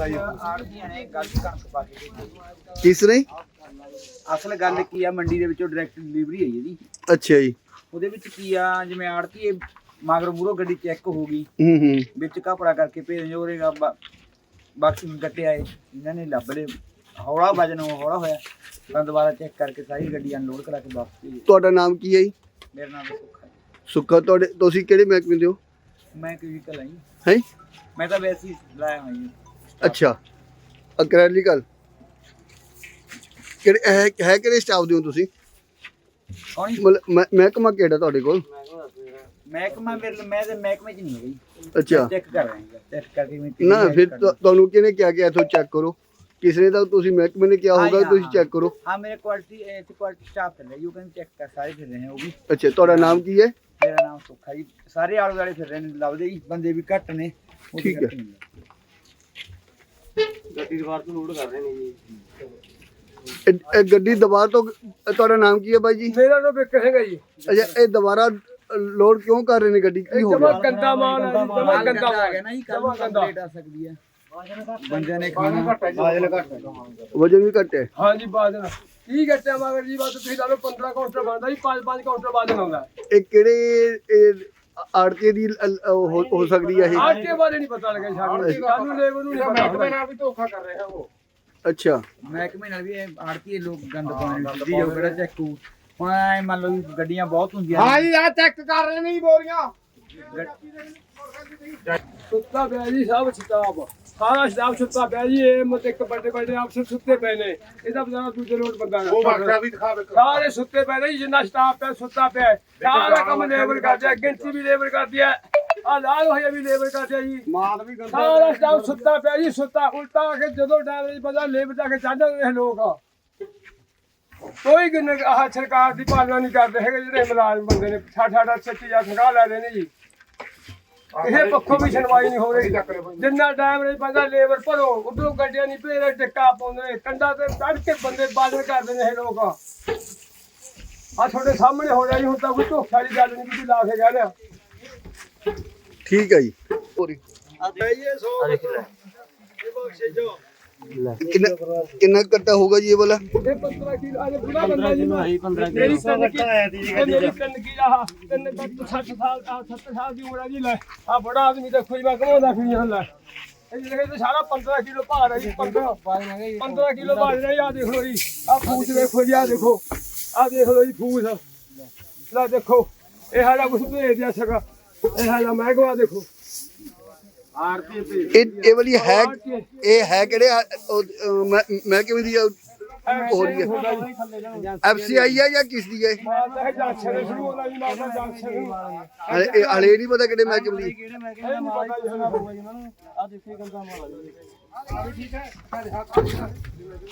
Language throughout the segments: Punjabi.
ਆੜਤੀਆਂ ਨੇ ਗਲਤ ਕਣਕ ਪਾ ਕੇ ਦਿੱਤੀ ਕਿਸ ਨੇ ਅਸਲ ਗੱਲ ਕੀ ਆ ਮੰਡੀ ਦੇ ਵਿੱਚੋਂ ਡਾਇਰੈਕਟ ਡਿਲੀਵਰੀ ਹੈ ਜੀ। ਅੱਛਾ ਜੀ। ਉਹਦੇ ਵਿੱਚ ਕੀ ਆ ਜਿਵੇਂ ਆੜਤੀ ਮਗਰ ਮੂਰੋ ਗੱਡੀ ਚੈੱਕ ਹੋ ਗਈ। ਹੂੰ ਹੂੰ। ਵਿੱਚ ਕਪੜਾ ਕਰਕੇ ਭੇਜ ਜੋਰੇਗਾ ਬਾਕਸ ਨੂੰ ਕੱਟਿਆ ਇਹਨਾਂ ਨੇ ਲੱਭ ਲਏ ਹੌਲਾ ਵਜਨ ਹੌਲਾ ਹੋਇਆ। ਤਾਂ ਦੁਬਾਰਾ ਚੈੱਕ ਕਰਕੇ ਸਾਰੀ ਗੱਡੀ ਅਨਲੋਡ ਕਰਾ ਕੇ ਵਾਪਸ ਭੇਜੀ ਤੁਹਾਡਾ ਨਾਮ ਕੀ ਹੈ ਜੀ? ਮੇਰਾ ਨਾਮ ਸੁੱਖਾ ਹੈ ਸੁੱਖਾ ਤੁਹਾਡੇ ਤੁਸੀਂ ਕਿਹੜੇ ਮਹਿਕਮੇ ਦੇ ਹੋ? ਮੈਂ ਕਿਉਂ ਆਈ ਹੈ? ਮੈਂ ਤਾਂ ਵੈਸੇ ਹੀ ਲਾਇਆ ਹੋਈ ਹਾਂ ਅੱਛਾ। ਅਕ੍ਰੈਲਿਕਲ ਕਿਹੜੇ ਹੈ ਹੈ ਕਿਹੜੇ ਸਟਾਫ ਦੇ ਤੁਸੀਂ? ਕੌਣ ਮਹਿਕਮਾ ਕਿਹੜਾ ਤੁਹਾਡੇ ਕੋਲ? ਮਹਿਕਮਾ ਮੇਰੇ ਮੈਂ ਤੇ ਮਹਿਕਮੇ ਚ ਨਹੀਂ ਹੈ ਜੀ। ਅੱਛਾ। ਚੈੱਕ ਕਰ ਕਰੋ? ਕਿਸੇ ਨੇ ਤਾਂ ਤੁਸੀਂ ਮਹਿਕਮੇ ਨੇ ਕਿਹਾ ਹੋਗਾ ਤੁਸੀਂ ਚੈੱਕ ਕਰੋ। ਹਾਂ ਮੇਰੇ ਕੁਆਲਿਟੀ ਇੱਥੇ ਕੁਆਲਿਟੀ ਸਟਾਫ ਚੱਲ ਯੂ ਕੈਨ ਚੈੱਕ ਕਰ ਸਾਰੇ ਫਿਰ ਰਹੇ ਹੈ ਅੱਛਾ ਤੁਹਾਡਾ ਨਾਮ ਕੀ ਹੈ? ਮੇਰਾ ਨਾਮ ਸੁੱਖਾ ਸਾਰੇ ਆਲੇ ਦੁਆਲੇ ਫਿਰ ਰਹੇ ਨੇ ਲੱਭਦੇ ਜੀ ਬੰਦੇ ਵੀ ਘੱਟ ਨੇ ਠੀਕ ਹੈ। ਨੇ। ਗੱਡੀ ਦੀਵਾਰ ਤੋਂ ਲੋਡ ਕਰ ਰਹੇ ਨੇ ਜੀ। ਇਹ- ਇਹ ਗੱਡੀ ਦੁਬਾਰਾ ਤੋਂ ਇਹ ਤੁਹਾਡਾ ਨਾਮ ਕੀ ਹੈ ਬਾਈ ਜੀ? ਮੇਰਾ ਨਾਮ ਬਿਕ ਹੈਗਾ ਜੀ। ਅੱਛਾ ਇਹ ਦੁਬਾਰਾ ਲੋਡ ਕਿਉਂ ਕਰ ਰਹੇ ਨੇ ਗੱਡੀ? ਕੀ ਹੋ ਜਮਾ ਗਿਆ? ਗੰਦਾ ਮਾਲ ਹੈ ਜਮਾ ਗੰਦਾ ਮਾਲ। ਹੈ ਨਾ ਜੀ ਕੱਲ ਕੰਪਲੀਟ ਆ ਸਕਦੀ ਹੈ। ਬੰਦਿਆਂ ਨੇ ਖਾਣਾ ਬਾਜਲ ਘੱਟ ਵਜਨ ਵੀ ਘੱਟ ਹੈ। ਹਾਂਜੀ ਬਾਜਨ ਕੀ ਘਟਿਆ ਮਗਰ ਜੀ ਬਸ ਤੁਸੀਂ ਲਾ ਲਓ 15 ਕਾਊਂਟਰ ਬਣਦਾ ਜੀ 5 5 ਕਾਊਂਟਰ ਬਾਜਨ ਆਉਂਦਾ। ਇਹ ਕਿਹੜੇ ਇਹ ਆੜਤੇ ਦੀ ਹੋ ਸਕਦੀ ਹੈ ਇਹ। ਆਜ ਬਾਰੇ ਨਹੀਂ ਪਤਾ ਲੱਗਾ ਸਾਨੂੰ ਸਾਨੂੰ ਲੇਬਰ ਨੂੰ ਨਹੀਂ ਪਤਾ ਨਾਲ ਵੀ ਧੋਖਾ ਕਰ ਰਿਹਾ ਉਹ। ਅੱਛਾ। ਮਹਿਕਮੇ ਨਾਲ ਵੀ ਇਹ ਆੜਤੀ ਲੋਕ ਗੰਦ ਪਾਉਣ ਦੀ ਜੋ ਬੜਾ ਚੱਕੂ? ਹੁਣ ਐਂ ਮੰਨ ਲਓ ਵੀ ਗੱਡੀਆਂ ਬਹੁਤ ਹੁੰਦੀਆਂ ਨੇ। ਜੀ ਆ ਚੈੱਕ ਕਰ ਰਹੇ ਸੁੱਤਾ ਪਿਆ ਜੀ ਸਭ ਸਟਾਫ। ਸਾਰਾ ਸਟਾਫ ਸੁੱਤਾ ਪਿਆ ਜੀ ਇਹ ਮਤ ਇੱਕ ਵੱਡੇ ਵੱਡੇ ਅਫਸਰ ਸੁੱਤੇ ਪਏ ਨੇ। ਇਹਦਾ ਬਜ਼ਾਰਾ ਦੂਜੇ ਲੋਟ ਬੰਦਾ ਉਹ ਬਾਕਸਾ ਵੀ ਦਿਖਾ ਵੇਖੋ ਸਾਰੇ ਸੁੱਤੇ ਪਏ ਨੇ ਜੀ, ਜਿੰਨਾ ਸਟਾਫ ਪਿਆ ਸੁੱਤਾ ਪਿਆ ਹੈ। ਸਾਰਾ ਕੰਮ ਲੇਬਰ ਕਰਦੀ ਹੈ ਗਿਣਤੀ ਵੀ ਲੇਬਰ ਕਰਦੀ ਹੈ। ਆ ਲਾਲ ਹੋਇਆ ਵੀ ਲੇਬਰ ਕਰਦੀ ਹੈ ਜੀ। ਮਾਲ ਵੀ ਗੰਦਾ ਸਾਰਾ ਸਟਾਫ ਸੁੱਤਾ ਪਿਆ ਜੀ ਸੁੱਤਾ। ਉਲਟਾ ਆ ਕੇ ਜਦੋਂ ਜੀ ਪਤਾ ਲੇਬਰ ਜਾ ਕੇ ਚੜ੍ਹ ਨੇ ਲੋਕ। ਕੋਈ ਗੁਨ ਆਹ ਸਰਕਾਰ ਦੀ ਪਾਲਣਾ ਨਹੀਂ ਕਰਦੇ ਹੈਗੇ ਜਿਹੜੇ ਮੁਲਾਜ਼ਮ ਬੰਦੇ ਨੇ। ਠਾ ਠਾ ਸੱਚੀ ਜਾਂ ਠਗਾ ਲੈ ਰਹੇ ਨੇ ਜੀ। ਕਿਸੇ ਪੱਖੋਂ ਵੀ ਸੁਣਵਾਈ ਨਹੀਂ ਹੋ ਰਹੀ। ਜਿੰਨਾ ਟਾਈਮ ਨਹੀਂ ਪੈਂਦਾ ਲੇਬਰ ਭਰੋ ਉਧਰੋਂ ਗੱਡੀਆਂ ਨਹੀਂ ਭੇਜਦੇ ਟਿੱਕਾ ਪਾਉਂਦੇ ਕੰਡਾ ਤੇ ਚੜ ਕੇ ਬੰਦੇ ਬਾਜ਼ਰ ਕਰਦੇ ਨੇ ਇਹ ਲੋਕ। ਆ ਤੁਹਾਡੇ ਸਾਹਮਣੇ ਹੋ ਰਿਹਾ ਜੀ ਹੁਣ ਤਾਂ ਕੋਈ ਧੋਖਾ ਦੀ ਗੱਲ ਨਹੀਂ ਤੁਸੀਂ ਲਾ ਕੇ ਕਹਿ ਲਿਆ। ਠੀਕ ਹੈ ਜੀ। ਹੋਰ ਕਿੰਨਾ ਕਿੰਨਾ ਕੱਟਾ ਹੋਊਗਾ ਜੀ ਇਹ ਵਾਲਾ? ਇਹ 15 ਕਿਲੋ ਅਜੇ ਬੁੜਾ ਬੰਦਾ ਜੀ ਮੈਂ। 15 ਕਿਲੋ ਸੌ ਆਇਆ ਦੀ ਮੇਰੀ ਤਿੰਨ ਕੀ ਆਹ ਤਿੰਨ ਤੱਕ 60 ਸਾਲ ਆ 70 ਸਾਲ ਦੀ ਉਮਰ ਆ ਜੀ ਲੈ। ਆ ਬੜਾ ਆਦਮੀ ਦੇਖੋ ਜੀ ਮੈਂ ਕਮਾਉਂਦਾ ਫਿਰ ਨਹੀਂ ਲੈ ਇਹ ਜਿਹੜੇ ਤੇ ਸਾਰਾ 15 ਕਿਲੋ ਭਾਰ ਹੈ ਜੀ 15 15 ਕਿਲੋ ਭਾਰ ਹੈ ਆ ਦੇਖ ਲਓ ਜੀ। ਆ ਫੂਸ ਦੇਖੋ ਜੀ ਆ ਦੇਖੋ। ਆ ਦੇਖ ਲਓ ਜੀ ਫੂਸ। ਲੈ ਦੇਖੋ ਇਹ ਹਾਲਾ ਕੁਝ ਭੇਜ ਦਿਆ ਸਕਾ ਇਹ ਹਾਲਾ ਮਹਿਕਮਾ ਦੇਖੋ। ਇਹ ਇਹ ਵਾਲੀ ਹੈ ਇਹ ਹੈ ਕਿਹੜੇ ਮੈਂ- ਕਿਵੇਂ ਦੀ? ਹੋ ਰਹੀ ਹੈ। ਐਫਸੀਆਈ ਹੈ ਜਾਂ ਕਿਸ ਦੀ ਹੈ ਹਲੇ ਹਲੇ ਨਹੀਂ ਪਤਾ ਕਿਹੜੇ ਮਹਿਕਮੇ ਦੀ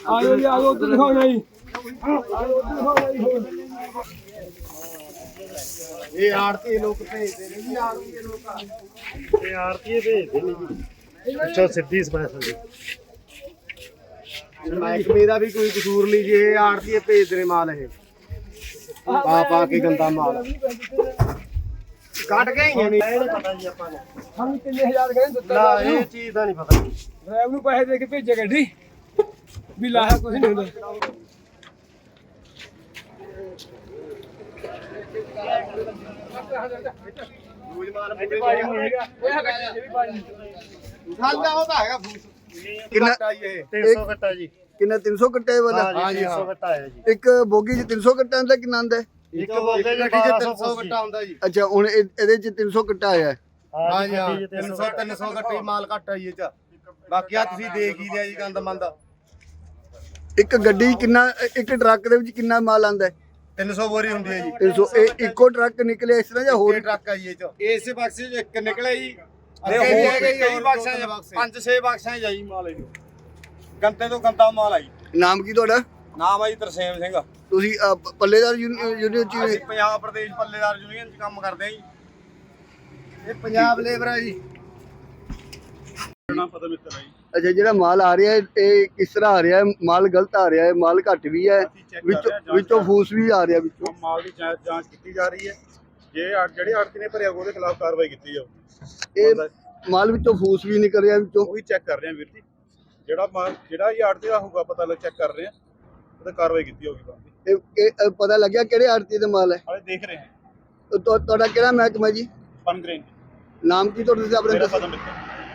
ਆਇਓ ਜੀ ਆਇਓ ਉੱਧਰ ਦਿਖਾਉਣਾ ਜੀ। ਆਇਓ ਉੱਧਰ ਦਿਖਾਉਣਾ ਜੀ। ਹੋਰ ਇਹ ਆਰਤੀ ਲੋਕ ਭੇਜਦੇ ਨੇ ਜੀ ਆਰਤੀ ਲੋਕ ਇਹ ਆਰਤੀ ਭੇਜਦੇ ਨੇ ਜੀ। ਅੱਛਾ ਸਿੱਧੀ ਸਪੈਸ਼ਲ ਜੀ ਮਹਿਕਮੇ ਦਾ ਵੀ ਕੋਈ ਕਸੂਰ ਨਹੀਂ ਜੀ ਇਹ ਆਰਤੀ ਭੇਜਦੇ ਨੇ ਮਾਲ ਇਹ। ਪਾ ਪਾ ਕੇ ਗੰਦਾ ਮਾਲ। ਕੱਟ ਗਏ ਹੀ ਨਹੀਂ ਪਤਾ ਜੀ ਆਪਾਂ ਨੂੰ। ਸਾਨੂੰ ਕਿੰਨੇ ਹਜ਼ਾਰ ਕਹਿੰਦੇ ਦਿੱਤਾ ਨਾ ਇਹ ਚੀਜ਼ ਦਾ ਨਹੀਂ ਪਤਾ। ਜੀ ਡਰਾਈਵਰ ਨੂੰ ਪੈਸੇ ਦੇ ਕੇ ਭੇਜੇ ਗੱਡੀ। ਵੀ ਲਾਇਆ ਕੁਝ ਨਹੀਂ ਹੁੰਦਾ। ਖਾਂਦਾ ਉਹ ਤਾਂ ਹੈਗਾ ਫੂਸ ਕਿੰਨਾ? ਇਹ 300 ਕੱਟਾ ਜੀ ਕਿੰਨਾ 300 ਕੱਟਾ ਇਹ ਵਾਲਾ ਹਾਂ ਜੀ 300 ਕੱਟਾ ਹੈ ਜੀ। ਇੱਕ ਬੋਗੀ 'ਚ 300 ਕੱਟਾ ਆਂਦਾ ਕਿੰਨਾ ਆਂਦਾ ਇੱਕ ਬੋਲਦੇ ਗੱਡੀ 'ਚ 300 ਕੱਟਾ ਹੁੰਦਾ ਜੀ। ਅੱਛਾ ਹੁਣ ਇਹ- ਇਹਦੇ 'ਚ 300 ਕੱਟਾ ਆਇਆ ਹੈ। ਹਾਂ ਜੀ ਹਾਂ। 300 300 ਕੱਟੀ ਮਾਲ ਘੱਟ ਆਈ ਇਹ ਚ। ਬਾਕੀ ਆ ਤੁਸੀਂ ਦੇਖ ਹੀ ਲਿਆ ਜੀ ਗੰਦ ਮੰਦ। ਇੱਕ ਗੱਡੀ ਕਿੰਨਾ ਇੱਕ ਟਰੱਕ ਦੇ ਵਿੱਚ ਕਿੰਨਾ ਮਾਲ ਆਂਦਾ 300 ਬੋਰੀ ਹੁੰਦੀ ਹੈ ਜੀ। 300 ਇਹ ਇੱਕੋ ਟਰੱਕ ਨਿਕਲਿਆ ਇਸ ਤਰ੍ਹਾਂ ਜਾਂ ਹੋਰ? ਟਰੱਕ ਆ ਜੀ ਇਹ ਚ। ਇਸੇ ਬਕਸੇ ਚ ਇੱਕ ਨਿਕਲਿਆ ਜੀ। ਅੱਗੇ ਹੋਰ ਹੈਗੇ ਜੀ, ਕਈ ਬਕਸਾਂ। ਪੰਜ ਛੇ ਬਕਸਾਂ ਆਈ ਮਾਲ ਇਹ। ਗੰਦੇ ਤੋਂ ਗੰਦਾ ਮਾਲ ਆਈ ਨਾਮ ਕੀ ਤੁਹਾਡਾ? ਨਾਮ ਆ ਜੀ ਤਰਸੇਮ ਸਿੰਘ। ਤੁਸੀਂ ਪੱਲੇਦਾਰ ਯੂਨੀਅਨ ਚ ਪੰਜਾਬ ਪ੍ਰਦੇਸ਼ ਪੱਲੇਦਾਰ ਯੂਨੀਅਨ ਚ ਕੰਮ ਕਰਦੇ ਆ ਜੀ। ਇਹ ਪੰਜਾਬ ਲੇਬਰ ਆ ਜੀ। ਅੱਛਾ ਜਿਹੜਾ ਮਾਲ ਆ ਰਿਹਾ ਹੈ ਇਹ ਕਿਸ ਤਰ੍ਹਾਂ ਆ ਰਿਹਾ ਹੈ? ਮਾਲ ਗਲਤ ਆ ਰਿਹਾ ਹੈ? ਮਾਲ ਘੱਟ ਵੀ ਹੈ? ਵਿੱਚੋਂ ਵਿੱਚੋਂ ਫੂਸ ਵੀ ਆ ਰਿਹਾ ਵਿੱਚੋਂ? ਮਾਲ ਦੀ ਜਾਂਚ ਜਾਂਚ ਕੀਤੀ ਜਾ ਰਹੀ ਹੈ। ਜੇ ਜਿਹੜੇ ਆੜਤੀ ਨੇ ਭਰਿਆ ਹੋਊਗਾ ਉਹਦੇ ਖਿਲਾਫ ਕਾਰਵਾਈ ਕੀਤੀ ਜਾਊ। ਇਹ ਮਾਲ ਵਿੱਚੋਂ ਫੂਸ ਵੀ ਨਿਕਲ ਰਿਹਾ ਵਿੱਚੋਂ? ਉਹ ਵੀ ਚੈੱਕ ਕਰ ਰਹੇ ਹਾਂ ਵੀਰ ਜੀ। ਜਿਹੜਾ ਮਾਲ ਜਿਹੜਾ ਹੀ ਆੜਤੀ ਦਾ ਹੋਊਗਾ ਪਤਾ ਲੱਗ ਚੈੱਕ ਕਰ ਰਹੇ ਆ ਉਹਦੇ ਕਾਰਵਾਈ ਕੀਤੀ ਹੋਊਗੀ ਬਾਅਦ ਇਹ ਇਹ, ਅ, ਪਤਾ ਲੱਗਿਆ ਕਿਹੜੇ ਆੜਤੀ ਦਾ ਮਾਲ ਹੈ? ਹਾਲੇ ਦੇਖ ਰਹੇ ਹਾਂ। ਤੁ- ਤੁ- ਤੁਹਾਡਾ ਕਿਹੜਾ ਮਹਿਕਮਾ ਜੀ? ਪਨਗ੍ਰੇਨ ਨਾਮ ਕੀ ਤੁਹਾਡਾ ਤੁਸੀਂ ਆਪਣੇ ਮੇਰਾ ਦੱਸੋ। ਪਤਾ ਮਿੱਤਰ